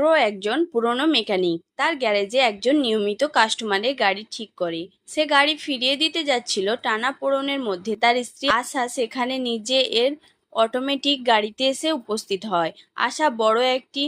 Grow একজন পুরনো mechanic. তার গ্যারেজে একজন নিয়মিত কাস্টমারের গাড়ি ঠিক করে। সে গাড়ি ফিরিয়ে দিতে যাচ্ছিল টানা পোড়নের মধ্যে। তার স্ত্রী আশা সেখানে নিজে এর অটোমেটিক গাড়িতে এসে উপস্থিত হয়। আশা বড় একটি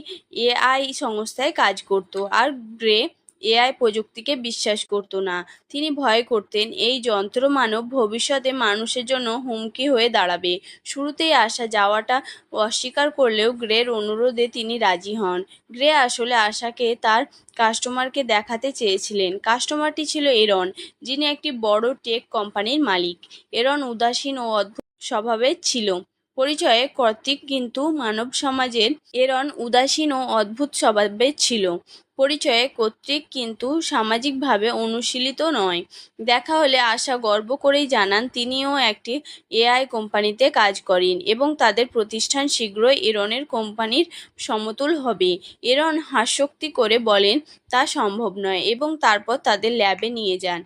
এআই সংস্থায় কাজ করত। আর গ্রে এআই প্রযুক্তিকে বিশ্বাস করতো না। তিনি ভয় করতেন, এই যন্ত্র মানব ভবিষ্যতে মানুষের জন্য হুমকি হয়ে দাঁড়াবে। শুরুতেই আসা যাওয়াটা অস্বীকার করলেও গ্রের অনুরোধে তিনি রাজি হন। গ্রে আসলে আশাকে তার কাস্টমারকে দেখাতে চেয়েছিলেন। কাস্টমারটি ছিল এরন, যিনি একটি বড় টেক কোম্পানির মালিক। এরন উদাসীন ও অদ্ভুত স্বভাবের ছিল। পরিচয়ে কর্তৃক কিন্তু মানব সমাজের এরন উদাসীন ও অদ্ভুত স্বভাবের ছিল। পরিচয়ে কর্তৃক কিন্তু সামাজিকভাবে অনুশীলিত নয়। দেখা হলে আশা গর্ব করেই জানান, তিনিও একটি এআই কোম্পানিতে কাজ করেন এবং তাদের প্রতিষ্ঠান শীঘ্রই এরনের কোম্পানির সমতুল হবে। এরন হাস্যোক্তি করে বলেন, তা সম্ভব নয় এবং তারপর তাদের ল্যাবে নিয়ে যান।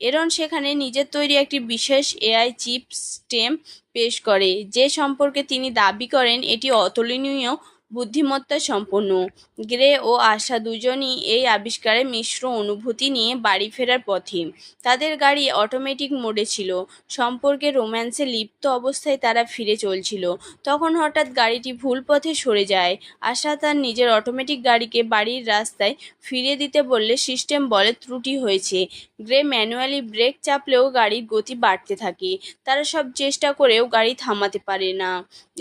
এরন সেখানে নিজের তৈরি একটি বিশেষ এআই চিপ স্টেম পেশ করে, যে সম্পর্কে তিনি দাবি করেন এটি অতুলনীয় বুদ্ধিমত্তা সম্পন্ন। গ্রে ও আশা দুজনই এই আবিষ্কারের মিশ্র অনুভূতি নিয়ে বাড়ি ফেরার পথে। তাদের গাড়ি অটোমেটিক মোডে ছিল। সম্পর্কে রোম্যান্সে লিপ্ত অবস্থায় তারা ফিরে চলছিল। তখন হঠাৎ গাড়িটি ভুল পথে সরে যায়। আশা তার নিজের অটোমেটিক গাড়িকে বাড়ির রাস্তায় ফিরিয়ে দিতে বললে সিস্টেম বলে ত্রুটি হয়েছে। গ্রে ম্যানুয়ালি ব্রেক চাপলেও গাড়ির গতি বাড়তে থাকে। তারা সব চেষ্টা করেও গাড়ি থামাতে পারে না।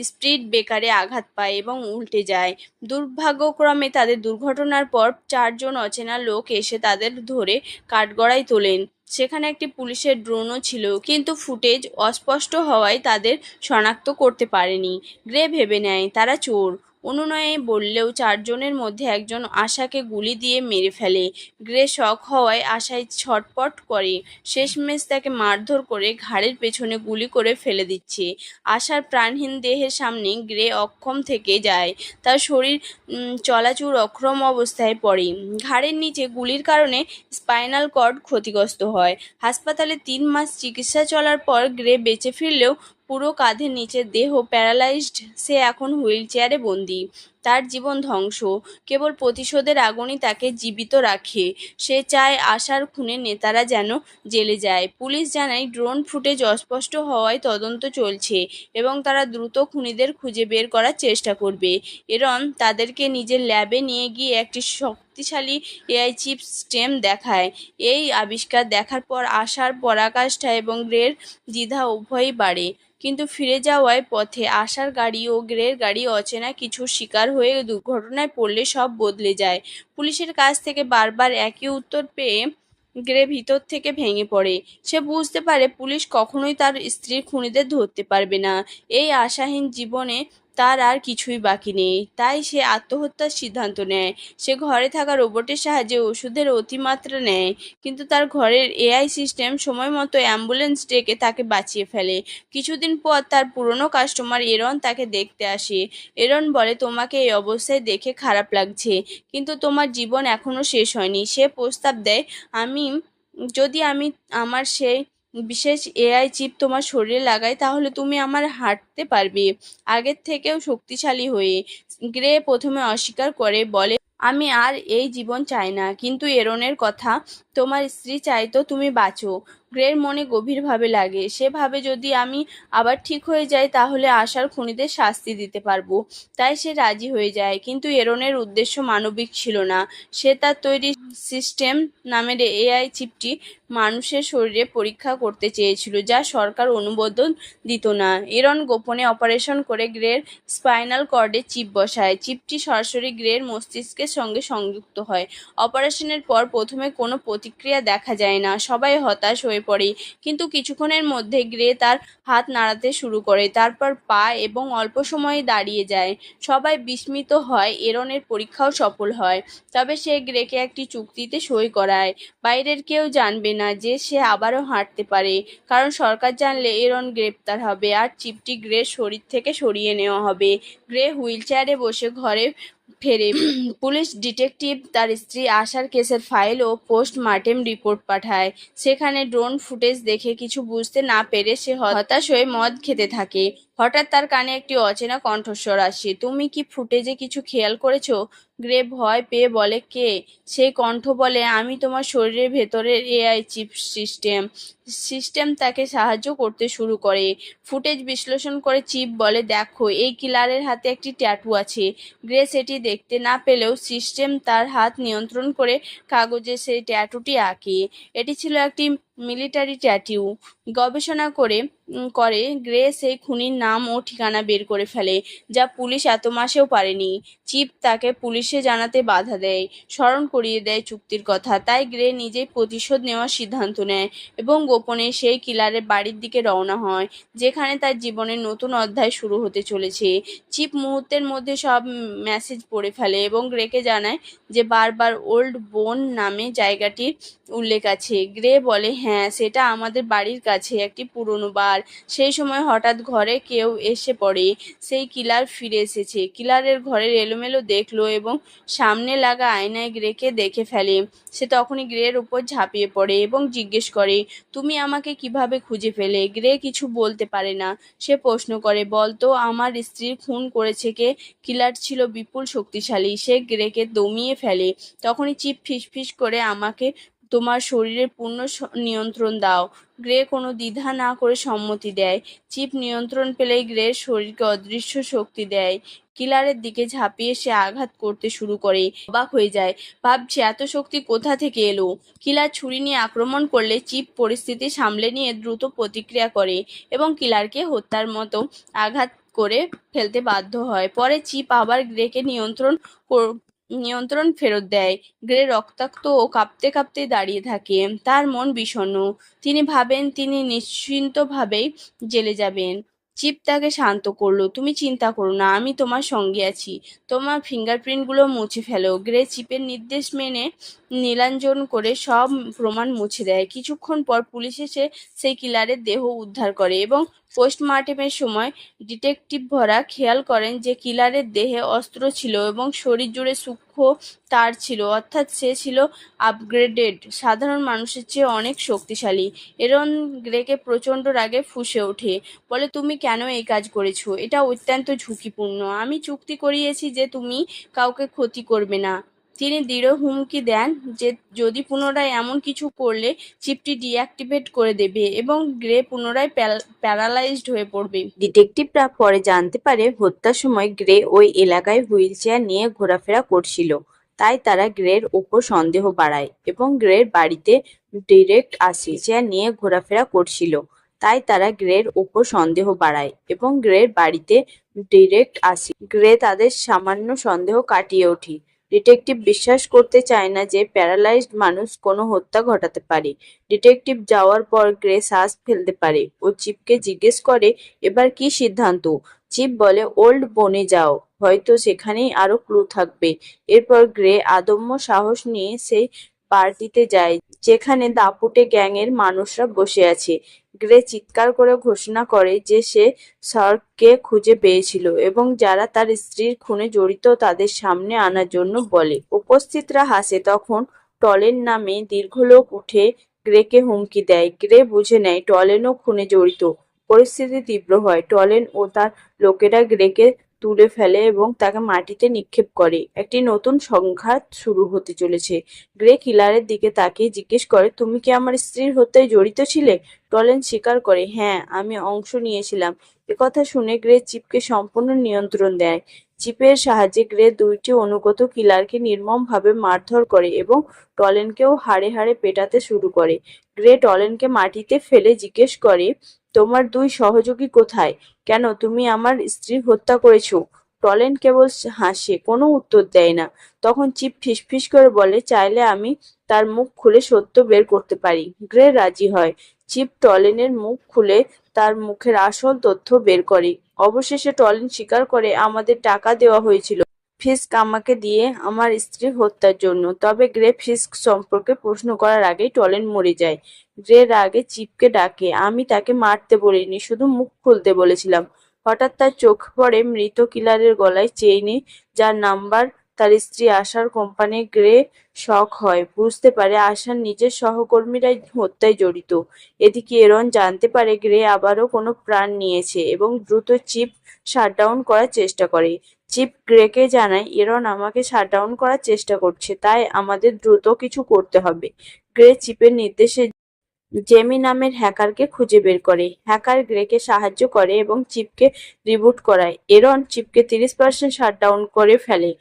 স্পিড ব্রেকারে আঘাত পায় এবং উল্টে যায়। দুর্ভাগ্যক্রমে তাদের দুর্ঘটনার পর চারজন অচেনা লোক এসে তাদের ধরে কাঠগড়ায় তোলেন। সেখানে একটি পুলিশের ড্রোনও ছিল, কিন্তু ফুটেজ অস্পষ্ট হওয়ায় তাদের শনাক্ত করতে পারেনি। গ্রে ভেবে নেয়, তারা চোর। অনুনয়ে বললেও চারজনের মধ্যে একজন আশাকে গুলি দিয়ে মেরে ফেলে। গ্রে শক হওয়ায় আশায় ছটপট করে। শেষমেশ তাকে মারধর করে ঘাড়ের পেছনে গুলি করে ফেলে দিচ্ছে। আশার প্রাণহীন দেহের সামনে গ্রে অক্ষম থেকে যায়। তার শরীর চলাচুর অক্ষম অবস্থায় পড়ে। ঘাড়ের নিচে গুলির কারণে স্পাইনাল কর্ড ক্ষতিগ্রস্ত হয়। হাসপাতালে তিন মাস চিকিৎসা চলার পর গ্রে বেঁচে ফিরলেও পুরো কাঁধের নিচের দেহ প্যারালাইজড সে এখন হুইল চেয়ারে বন্দি। তার জীবন ধ্বংস। কেবল প্রতিশোধের আগুনই তাকে জীবিত রাখে। সে চায় আশার খুনে নেতারা যেন জেলে যায়। পুলিশ জানায়, ড্রোন ফুটেজ অস্পষ্ট হওয়ায় তদন্ত চলছে এবং তারা দ্রুত খুনিদের খুঁজে বের করার চেষ্টা করবে। এরন তাদেরকে নিজের ল্যাবে নিয়ে গিয়ে একটি শক্তিশালী এআই চিপ স্টেম দেখায়। এই আবিষ্কার দেখার পর আশার পরাকাষ্ঠা এবং গ্রের দ্বিধা উভয়ই বাড়ে। কিন্তু ফিরে যাওয়ায় পথে আশার গাড়ি ও গ্রের গাড়ি অচেনা কিছু শিকার হয়ে দুর্ঘটনায় পড়লে সব বদলে যায়। পুলিশের কাছ থেকে বারবার একই উত্তর পেয়ে গ্রে ভিতর থেকে ভেঙে পড়ে। সে বুঝতে পারে পুলিশ কখনোই তার স্ত্রীর খুনিদের ধরতে পারবে না। এই আশাহীন জীবনে তার আর কিছুই বাকি নেই। তাই সে আত্মহত্যার সিদ্ধান্ত নেয়। সে ঘরে থাকা রোবটের সাহায্যে ওষুধের অতিমাত্রা নেয়। কিন্তু তার ঘরের এআই সিস্টেম সময় মতো অ্যাম্বুলেন্স ডেকে তাকে বাঁচিয়ে ফেলে। কিছুদিন পর তার পুরনো কাস্টমার এরন তাকে দেখতে আসে। এরন বলে, তোমাকে এই অবস্থায় দেখে খারাপ লাগছে, কিন্তু তোমার জীবন এখনও শেষ হয়নি। সে প্রস্তাব দেয়, আমি, যদি আমি আমার সেই বিশেষ এআই চিপ তোমার শরীরে লাগাই তাহলে তুমি আমার হাঁটতে পারবে। আগের থেকেও শক্তিশালী হয়ে গ্রে প্রথমে অস্বীকার করে, বলে, আমি আর এই জীবন চাই না, কিন্তু এরনের কথা তোমার স্ত্রী চাইতো তুমি বাঁচো। গ্রের মনে গভীরভাবে লাগে। সে ভাবে যদি আমি আবার ঠিক হয়ে যাই, তাহলে আশার খুনিদের শাস্তি দিতে পারব। তাই সে রাজি হয়ে যায়। কিন্তু এরনের উদ্দেশ্য মানবিক ছিল না। সে তার তৈরি সিস্টেম নামের এআই চিপটি মানুষের শরীরে পরীক্ষা করতে চেয়েছিল, যা সরকার অনুমোদন দিত না। এরন গোপনে অপারেশন করে গ্রের স্পাইনাল কর্ডে চিপ বসায়। চিপটি সরাসরি গ্রের মস্তিষ্কের সঙ্গে সংযুক্ত হয়। অপারেশনের পর প্রথমে কোনো প্রতিক্রিয়া দেখা যায় না। সবাই হতাশ হয়ে পড়ে। কিন্তু কিছুক্ষণের মধ্যে গ্রে তার হাত নাড়াতে শুরু করে। তারপর পা এবং অল্প সময়ে দাঁড়িয়ে যায়। সবাই বিস্মিত হয়, এরনের পরীক্ষাও সফল হয়। তবে সে গ্রেকে একটি চুক্তিতে সই করায়। বাইরের কেউ জানবে না যে সে আবারও হাঁটতে পারে। কারণ সরকার জানলে এরন গ্রেপ্তার হবে। আর চিপটি গ্রে শরীর থেকে সরিয়ে নেওয়া হবে। গ্রে হুইল চেয়ারে বসে ঘরে ফেরে। পুলিশ ডিটেকটিভ তার স্ত্রী আশার কেসের ফাইল ও পোস্টমার্টেম রিপোর্ট পাঠায়। সেখানে ড্রোন ফুটেজ দেখে কিছু বুঝতে না পেরে সে হতাশ হয়ে মদ খেতে থাকে। হঠাৎ তার কানে একটি অচেনা কণ্ঠস্বর আসে। তুমি কি ফুটেজে কিছু খেয়াল করেছ গ্রে ভয় পেয়ে বলে, কে সেই কণ্ঠ বলে, আমি তোমার শরীরের ভেতরের এআই চিপ সিস্টেম সিস্টেম তাকে সাহায্য করতে শুরু করে ফুটেজ বিশ্লেষণ করে চিপ বলে, দেখো, এই কিলারের হাতে একটি ট্যাটু আছে গ্রে সেটি দেখতে না পেলেও সিস্টেম তার হাত নিয়ন্ত্রণ করে কাগজে সেই ট্যাটুটি আঁকে। এটি ছিল একটি মিলিটারি ট্যাটিউ গবেষণা করে করে গ্রে সেই খুনির নাম ও ঠিকানা বের করে ফেলে, যা পুলিশ এত মাসেও পারেনি। চিপ তাকে পুলিশে জানাতে বাধা দেয়, স্মরণ করিয়ে দেয় চুক্তির কথা। তাই গ্রে নিজেই প্রতিশোধ নেওয়ার সিদ্ধান্ত নেয় এবং গোপনে সেই কিলারের বাড়ির দিকে রওনা হয়, যেখানে তার জীবনের নতুন অধ্যায় শুরু হতে চলেছে। চিপ মুহূর্তের মধ্যে সব মেসেজ পড়ে ফেলে এবং গ্রেকে জানায় যে বারবার ওল্ড বোন নামে জায়গাটির উল্লেখ আছে। গ্রে বলে হ্যাঁ সেটা আমাদের বাড়ির কাছে একটি পুরনো বার। সেই সময় হঠাৎ ঘরে কেউ এসে পড়ে। সেই কিলার ফিরে এসেছে। কিলারের ঘরের এলোমেলো দেখল এবং সামনে লাগা আয়নায় গ্রেকে দেখে ফেলে। সে তখনই গ্রের উপর ঝাঁপিয়ে পড়ে এবং জিজ্ঞেস করে, তুমি আমাকে কীভাবে খুঁজে ফেলে গ্রে কিছু বলতে পারে না। সে প্রশ্ন করে, বলতো, আমার স্ত্রীর খুন করেছে কে? কিলার ছিল বিপুল শক্তিশালী। সে গ্রেকে দমিয়ে ফেলে। তখনই চিপ ফিসফিস করে আমাকে তোমার শরীরের পূর্ণ নিয়ন্ত্রণ দাও। গ্রে কোনো দ্বিধা না করে সম্মতি দেয়। চিপ নিয়ন্ত্রণ পেলেই গ্রের শরীরকে অদৃশ্য শক্তি দেয়। কিলারের দিকে ঝাঁপিয়ে সে আঘাত করতে শুরু করে। অবাক হয়ে যায়। ভাবছে, এত শক্তি কোথা থেকে এলো? কিলার ছুরি নিয়ে আক্রমণ করলে চিপ পরিস্থিতি সামলে নিয়ে দ্রুত প্রতিক্রিয়া করে এবং কিলারকে হত্যার মতো আঘাত করে ফেলতে বাধ্য হয়। পরে চিপ আবার গ্রেকে নিয়ন্ত্রণ নিয়ন্ত্রণ ফেরত দেয়। গ্রে রক্তাক্ত ও কাঁপতে কাঁপতে দাঁড়িয়ে থাকে। তার মন বিষণ্ণ। তিনি ভাবেন, তিনি নিশ্চিন্তভাবেই জেলে যাবেন। চিপ তাকে শান্ত করল, তুমি চিন্তা করো না, আমি তোমার সঙ্গে আছি। তোমার ফিঙ্গারপ্রিন্টগুলো মুছে ফেলো। গ্রে চিপের নির্দেশ মেনে নীলাঞ্জন করে সব প্রমাণ মুছে দেয়। কিছুক্ষণ পর পুলিশ এসে সেই কিলারের দেহ উদ্ধার করে এবং পোস্টমর্টেমের সময় ডিটেকটিভ ভরা খেয়াল করেন যে কিলারের দেহে অস্ত্র ছিল এবং শরীর জুড়ে সূক্ষ্ম তার ছিল, অর্থাৎ সে ছিল আপগ্রেডেড সাধারণ মানুষের চেয়ে অনেক শক্তিশালী। এরন গ্রেকে প্রচণ্ড রাগে ফুঁসে ওঠে। বলে, তুমি কেন এই কাজ করেছ? এটা অত্যন্ত ঝুঁকিপূর্ণ। আমি চুক্তি করিয়েছি যে তুমি কাউকে ক্ষতি করবে না। তিনি দৃঢ় হুমকি দেন যে যদি পুনরায় এমন কিছু করলে চিপটি ডিঅ্যাক্টিভেট করে দেবে এবং গ্রে পুনরায় প্যারালাইজড হয়ে পড়বে। ডিটেকটিভরা পরে জানতে পারে হত্যার সময় গ্রে ওই এলাকায় হুইল চেয়ার নিয়ে ঘোরাফেরা করছিল। তাই তারা গ্রের ওপর সন্দেহ বাড়ায় এবং গ্রের বাড়িতে ডিরেক্ট আসে চেয়ার নিয়ে ঘোরাফেরা করছিল। তাই তারা গ্রের ওপর সন্দেহ বাড়ায় এবং গ্রের বাড়িতে ডিরেক্ট আসে গ্রে তাদের সামান্য সন্দেহ কাটিয়ে ওঠে। ডিটেকটিভ বিশ্বাস করতে চায় না যে প্যারালাইজড মানুষ কোনো হত্যা ঘটাতে পারে। ডিটেকটিভ যাওয়ার পর গ্রে শ্বাস ফেলতে পারে ও চিপকে জিজ্ঞেস করে, এবার কি সিদ্ধান্ত? চিপ বলে, ওল্ড বনে যাও, হয়তো সেখানেই আরও ক্লু থাকবে। এরপর গ্রে আদম্য সাহস নিয়ে সেই পার্টিতে যায়। যেখানে দাপুটে গ্যাংয়ের মানুষরা বসে আছে। গ্রে চিৎকার করে ঘোষণা করে যে সে সার্ককে খুঁজে পেয়েছিল এবং যারা তার স্ত্রীর খুনে জড়িত তাদের সামনে আনার জন্য বলে। উপস্থিতরা হাসে। তখন টলেন নামে দীর্ঘ লোক উঠে গ্রেকে হুমকি দেয়। গ্রে বুঝে নেয় টলেনও খুনে জড়িত। পরিস্থিতি তীব্র হয়। টলেন ও তার লোকেরা গ্রেকে তুলে ফেলে এবং তাকে মাটিতে নিক্ষেপ করে। একটি নতুন সংঘাত শুরু হতে চলেছে। গ্রে কিলারের দিকে তাকিয়ে জিজ্ঞেস করে, তুমি কি আমার স্ত্রীর হত্যায় জড়িত ছিলে? টলেন স্বীকার করে হ্যাঁ আমি অংশ নিয়েছিলাম। একথা শুনে গ্রে চিপকে সম্পূর্ণ নিয়ন্ত্রণ দেয়। চিপের সাহায্যে গ্রে দুইটি অনুগত কিলারকে নির্মমভাবে মারধর করে এবং টলেনকেও হাড়ে হাড়ে পেটাতে শুরু করে। গ্রে টলেনকে মাটিতে ফেলে জিজ্ঞেস করে তোমার দুই সহযোগী কোথায়? কেন তুমি আমার স্ত্রী হত্যা করেছ? টলেন কেবল হাসে, কোনো উত্তর দেয় না। তখন চিপ ফিসফিস করে বলে, চাইলে আমি তার মুখ খুলে সত্য বের করতে পারি। গ্রে রাজি হয়। চিপ টলেনের মুখ খুলে তার মুখের আসল তথ্য বের করে। অবশেষে টলেন স্বীকার করে, আমাদের টাকা দেওয়া হয়েছিল। ফিস্ক আমাকে দিয়ে আমার স্ত্রী হত্যার জন্য। তবে গ্রে ফিস্ক সম্পর্কে প্রশ্ন করার আগেই টলেন মরে যায়। গ্রে রাগে চিপকে ডাকে, আমি তাকে মারতে বলিনি, শুধু মুখ খুলতে বলেছিলাম। হঠাৎ তার চোখ পড়ে মৃত কিলারের গলায় চেইনে যার নাম্বার তার স্ত্রী আশার কোম্পানি গ্রে শখ হয়। বুঝতে পারে আশার নিজের সহকর্মীরাই হত্যায় জড়িত। এদিকে এরন জানতে পারে গ্রে আবারও কোনো প্রাণ নিয়েছে এবং দ্রুত চিপ শাটডাউন করার চেষ্টা করে। চিপ গ্রেকে জানায় এরন আমাকে শাটডাউন করার চেষ্টা করছে, তাই আমাদের দ্রুত কিছু করতে হবে। গ্রে চিপের নির্দেশে জেমি নামের হ্যাকারকে খুঁজে বের করে। হ্যাকার গ্রেকে সাহায্য করে এবং চিপকে রিবুট করায়। এরন চিপকে তিরিশ পার্সেন্ট শাটডাউন করে ফেলে,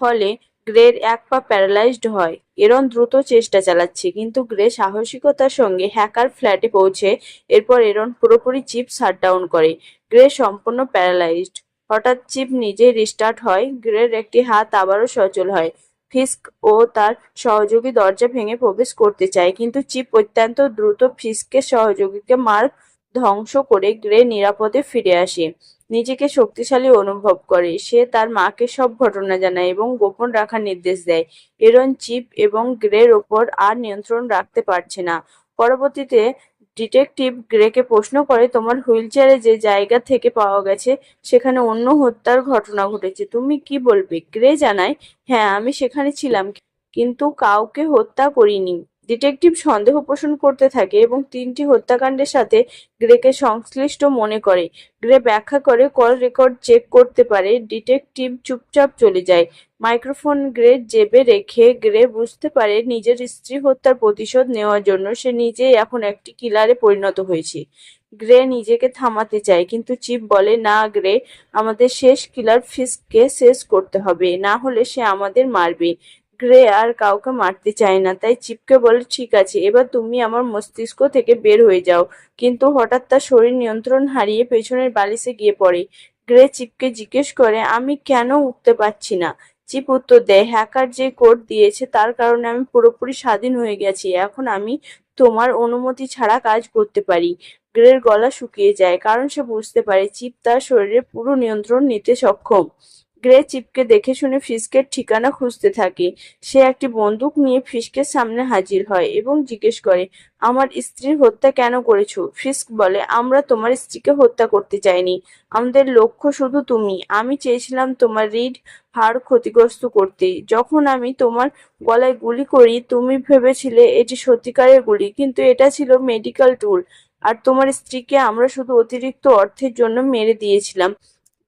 ফলে গ্রের এক পা প্যারালাইজড হয়। এরন দ্রুত চেষ্টা চালাচ্ছে, কিন্তু গ্রে সাহসিকতার সঙ্গে হ্যাকার ফ্ল্যাটে পৌঁছে, এরপর এরন পুরোপুরি চিপ শাটডাউন করে। গ্রে সম্পূর্ণ প্যারালাইজড। হঠাৎ চিপ নিজেই রিস্টার্ট হয় গ্রের একটি হাত আবারও সচল হয়। ফিস্ক ও তার সহযোগী দরজা ভেঙে প্রবেশ করতে চায়, কিন্তু চিপ অত্যন্ত দ্রুত ফিস্কের সহযোগীকে মার ধ্বংস করে গ্রে নিরাপদে ফিরে আসে। নিজেকে শক্তিশালী অনুভব করে। সে তার মাকে সব ঘটনা জানায় এবং গোপন রাখার নির্দেশ দেয়। এরন চিপ এবং গ্রের ওপর আর নিয়ন্ত্রণ রাখতে পারছে না। পরবর্তীতে ডিটেকটিভ গ্রেকে প্রশ্ন করে, তোমার হুইলচেয়ারে যে জায়গা থেকে পাওয়া গেছে, সেখানে অন্য হত্যার ঘটনা ঘটেছে। তুমি কি বলবে? গ্রে জানায় হ্যাঁ আমি সেখানে ছিলাম, কিন্তু কাউকে হত্যা করিনি। ডিটেকটিভ সন্দেহ পোষণ করতে থাকে এবং তিনটি হত্যাকাণ্ডের সাথে গ্রেকে সংশ্লিষ্ট মনে করে। গ্রে ব্যাখ্যা করে, কল রেকর্ড চেক করতে পারে, ডিটেকটিভ চুপচাপ চলে যায়। মাইক্রোফোন গ্রে জেবে রেখে গ্রে বুঝতে পারে নিজের স্ত্রী হত্যার প্রতিশোধ নেওয়ার জন্য সে নিজেই এখন একটি কিলারে পরিণত হয়েছে। গ্রে নিজেকে থামাতে চায়, কিন্তু চিপ বলে, না গ্রে, আমাদের শেষ কিলার ফিসকে শেষ করতে হবে, না হলে সে আমাদের মারবে। গ্রে আর কাউকে মারতে চায় না। তাই চিপকে বলে, ঠিক আছে, এবার তুমি আমার মস্তিষ্ক থেকে বের হয়ে যাও। কিন্তু হঠাৎ তার শরীর নিয়ন্ত্রণ হারিয়ে পেছনের বালিশে গিয়ে পড়ে। গ্রে চিপকে জিজ্ঞেস করে, আমি কেন উঠতে পারছি না? চিপ উত্তর দেয়, হ্যাকার যে কোড দিয়েছে তার কারণে আমি পুরোপুরি স্বাধীন হয়ে গেছি। এখন আমি তোমার অনুমতি ছাড়া কাজ করতে পারি। গ্রের গলা শুকিয়ে যায়, কারণ সে বুঝতে পারে চিপ তার শরীরে পুরো নিয়ন্ত্রণ নিতে সক্ষম। গ্রে চিপকে দেখে শুনে ফিস্কের ঠিকানা খুঁজতে থাকে। সে একটি বন্দুক নিয়ে ফিস্কের সামনে হাজির হয় এবং জিজ্ঞেস করে, আমার স্ত্রীর হত্যা কেন করেছ? ফিস্ক বলে, আমরা তোমার স্ত্রীকে হত্যা করতে চাইনি। আমাদের লক্ষ্য শুধু তুমি। আমি চেয়েছিলাম তোমার রিড হাড় ক্ষতিগ্রস্ত করতে। যখন আমি তোমার গলায় গুলি করি, তুমি ভেবেছিলে এটি সত্যিকারের গুলি, কিন্তু এটা ছিল মেডিকেল টুল। আর তোমার স্ত্রীকে আমরা শুধু অতিরিক্ত অর্থের জন্য মেরে দিয়েছিলাম।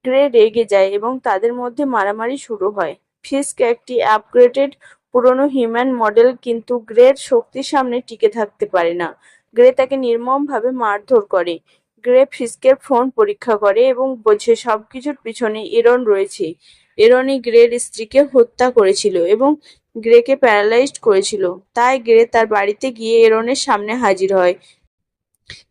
গ্রে রেগে যায় এবং তাদের মধ্যে মারামারি শুরু হয়। ফিস্ক একটি আপগ্রেডেড পুরনো হিউম্যান মডেল কিন্তু গ্রের শক্তির সামনে টিকে থাকতে পারে না। গ্রে তাকে নির্মমভাবে মারধর করে। গ্রে ফিস্কের ফোন পরীক্ষা করে এবং বোঝে সবকিছুর পিছনে এরন রয়েছে। এরনই গ্রের স্ত্রীকে হত্যা করেছিল এবং গ্রেকে প্যারালাইজড করেছিল। তাই গ্রে তার বাড়িতে গিয়ে এরনের সামনে হাজির হয়।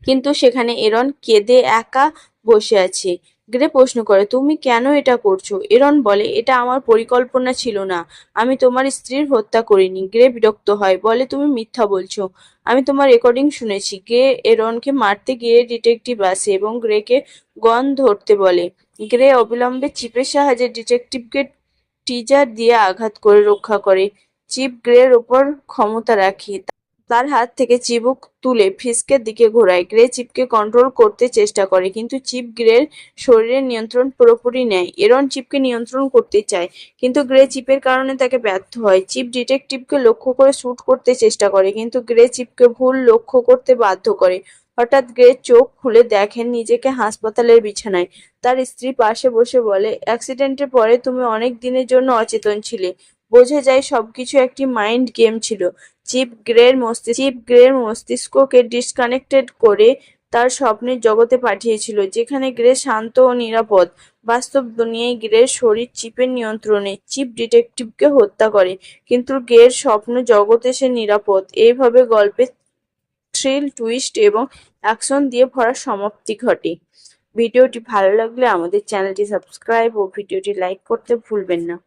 কিন্তু সেখানে এরন কেঁদে একা বসে আছে। গ্রে প্রশ্ন করে, তুমি কেন এটা করছ? এরন বলে, এটা আমার পরিকল্পনা ছিল না। আমি তোমার স্ত্রীর হত্যা করিনি। গ্রে বিরক্ত হয়, বলে, তুমি মিথ্যা বলছো। আমি তোমার রেকর্ডিং শুনেছি। গ্রে এরনকে মারতে গিয়ে ডিটেকটিভ আসে এবং গ্রেকে গন ধরতে বলে। গ্রে অবিলম্বে চিপের সাহায্যে ডিটেকটিভকে টিজার দিয়ে আঘাত করে রক্ষা করে। চিপ গ্রের ওপর ক্ষমতা রাখে। তার হাত থেকে চিবুক তুলে ফিস্কের দিকে ঘোরায়। গ্রে চিপকে কন্ট্রোল করতে চেষ্টা করে, কিন্তু চিপ গ্রের শরীরের নিয়ন্ত্রণ পুরোপুরি নেয়। এরন চিপকে নিয়ন্ত্রণ করতে চায়, কিন্তু গ্রে চিপের কারণে তাকে ব্যর্থ হয়। চিপ ডিটেকটিভকে লক্ষ্য করে শ্যুট করতে চেষ্টা করে, কিন্তু গ্রে চিপকে ভুল লক্ষ্য করতে বাধ্য করে। হঠাৎ গ্রে চোখ খুলে দেখেন নিজেকে হাসপাতালের বিছানায়। তার স্ত্রী পাশে বসে বলে, অ্যাক্সিডেন্টের পরে তুমি অনেক দিনের জন্য অচেতন ছিলে। বোঝা যায় সবকিছু একটি মাইন্ড গেম ছিল। চিপ গ্রের মস্তিষ্ক, চিপ গ্রের মস্তিষ্ককে ডিসকানেক্টেড করে তার স্বপ্নের জগতে পাঠিয়েছিল, যেখানে গ্রে শান্ত ও নিরাপদ। বাস্তব দুনিয়ায় গ্রের শরীর চিপের নিয়ন্ত্রণে, চিপ ডিটেকটিভকে হত্যা করে, কিন্তু গ্রের স্বপ্ন জগতে সে নিরাপদ। এইভাবে গল্পের থ্রিল টুইস্ট এবং অ্যাকশন দিয়ে ভরা সমাপ্তি ঘটে। ভিডিওটি ভালো লাগলে আমাদের চ্যানেলটি সাবস্ক্রাইব ও ভিডিওটি লাইক করতে ভুলবেন না।